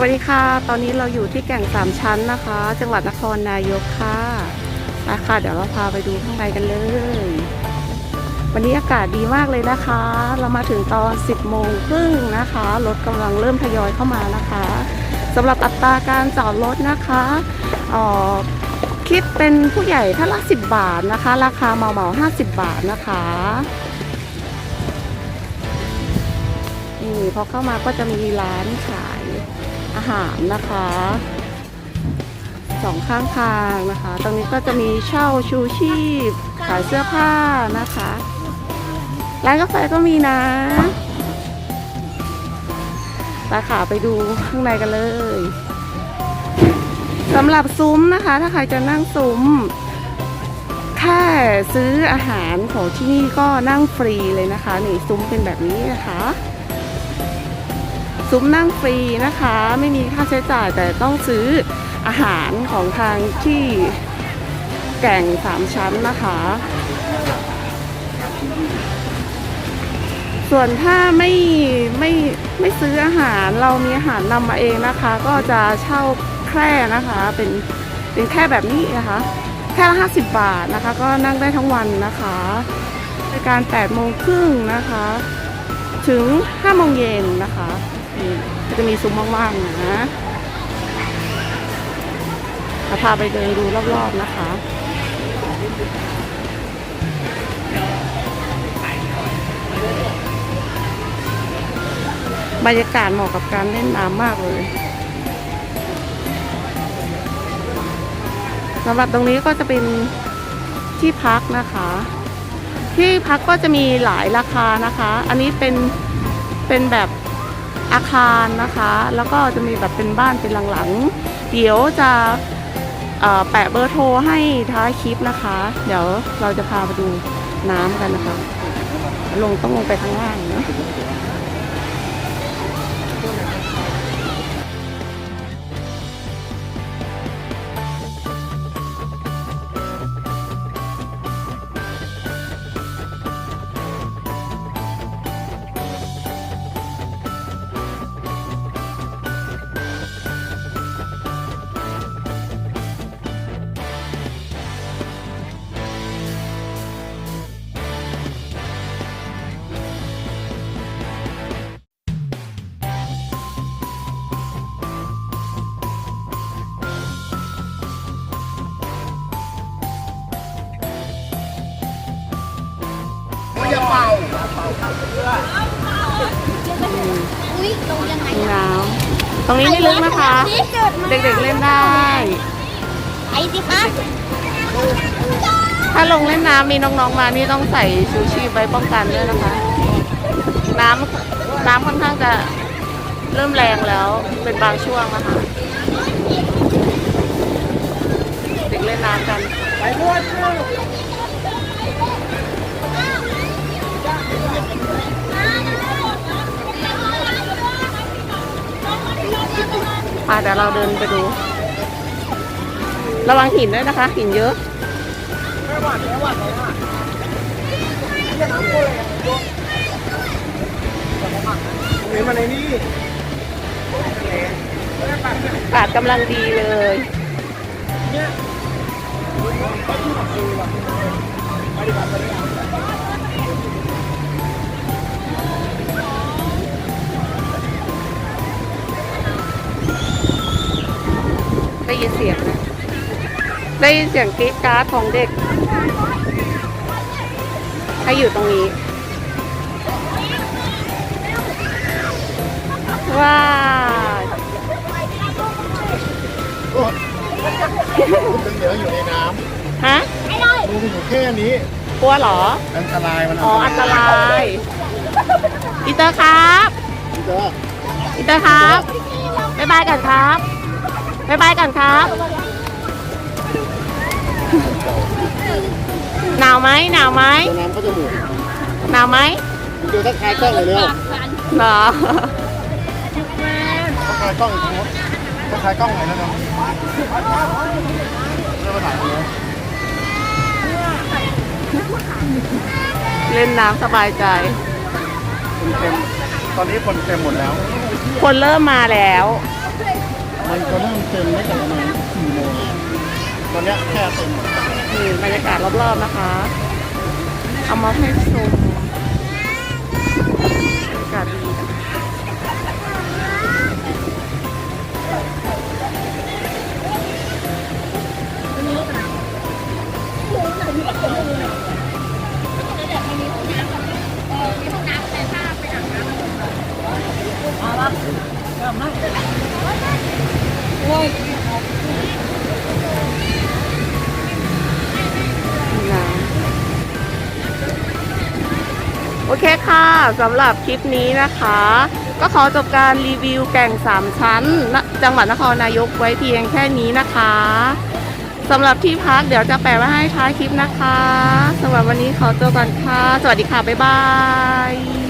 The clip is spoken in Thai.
วัสดีค่ะ ตอนนี้เราอยู่ที่แก่งสามชั้นนะคะ จังหวัดนครนายกค่ะไปค่ะ เดี๋ยวเราพาไปดูข้างในกันเลย วันนี้อากาศดีมากเลยนะคะ เรามาถึงตอน 10 โมงครึ่งนะคะ รถกำลังเริ่มทยอยเข้ามานะคะสำหรับอัตราการจอดรถนะคะออคิดเป็นผู้ใหญ่ท่านละ 10 บาทนะคะ ราคาเหมาเหมา50 บาทนะคะนี่พอเข้ามาก็จะมีร้านขาย อาหารนะคะสองข้างทางนะคะ ตรงนี้ก็จะมีเช่าชูชีพ ขายเสื้อผ้านะคะ ร้านกาแฟก็มีนะตาขาไปดูข้างในกันเลยสำหรับซุ้มนะคะ ถ้าใครจะนั่งซุ้ม แค่ซื้ออาหารของที่นี่ก็นั่งฟรีเลยนะคะ นี่ซุ้มเป็นแบบนี้นะคะ ซุ้มนั่งฟรีนะคะ ไม่มีค่าใช้จ่ายแต่ต้องซื้ออาหารของทางที่แก่งสามชั้นนะคะ ส่วนถ้าไม่ไม่ไม่ซื้ออาหารเรามีอาหารนำมาเองนะคะ ก็จะเช่าแคร่นะคะ เป็นเป็นแค่แบบนี้นะคะ แค่ละ50บบาทนะคะ ก็นั่งได้ทั้งวันนะคะในการ8โมงครึ่งนะคะ ถึง5โมงเย็นนะคะ นี่ก็จะมีซุ้มว่างๆนะเราพาไปเดินดูรอบๆนะคะบรรยากาศเหมาะกับการเล่นน้ำมากเลยสำหรับตรงนี้ก็จะเป็นที่พักนะคะ ที่พักก็จะมีหลายราคานะคะ อันนี้เป็นเป็นแบบ อาคารนะคะ แล้วก็จะมีแบบเป็นบ้านเป็นหลังๆ เดี๋ยวจะแปะเบอร์โทรให้ท้ายคลิปนะคะ เดี๋ยวเราจะพาไปดูน้ำกันนะคะ ลงต้องลงไปข้างล่างนะ อุ้ยลงยังไงน้ำตรงนี้ไม่ลึกนะคะ เด็กๆเล่นได้ ไอ้สิครับถ้าลงเล่นน้ำมีน้องๆมานี่ต้องใส่ชูชีพไว้ป้องกันด้วยนะคะ น้ำน้ำค่อนข้างจะเริ่มแรงแล้วเป็นบางช่วงนะคะ เด็กเล่นน้ำกัน อะเดี๋ยวเราเดินไปดู ระวังหินด้วยนะคะหินเยอะนี่มาในนี่อากาศกำลังดีเลยได้ ยินเสียงนะได้ยินเสียงกรี๊ดกราร์ดของเด็ก ให้อยู่ตรงนี้ ว้าวเป็นเหลืองอยู่ในน้ฮะำดูอยู่แค่นี้ กลัวเหรอ อันตรายมันอ๋ออันตราย อีเตอร์ครับเด้ออีเตอร์ครับ บ๊ายบายกันครับ บ๊ายบายกันครับ หนาวไหมหนาวไหมตัวน้ำเขาจะหมุนหนาวไหมดูทักทายกล้องหน่อยเร็วเหรอทักทายกล้องอีกทีนะทักทายกล้องหน่อยแล้วเร็วเริ่มมาถ่ายเลยเล่นน้ำสบายใจคนเต็มตอนนี้คนเต็มหมดแล้ว คนเริ่มมาแล้วเมันจะเริ่มเต็มได้แต่ประมาณสี่โมงตอนเนี้ยแค่เต็มนี่บรรยากาศรอบๆนะคะ เอามาให้ชมบรรยากาศดีนะมี เคค่ะสำหรับคลิปนี้นะคะ ก็ขอจบการรีวิวแก่งสามชั้น จังหวัดนครนายกไว้เพียงแค่นี้นะคะสำหรับที่พักเดี๋ยวจะแปะไว้ให้ท้ายคลิปนะคะสำหรับวันนี้ขอตัวก่อนค่ะ สวัสดีค่ะ บ๊ายบาย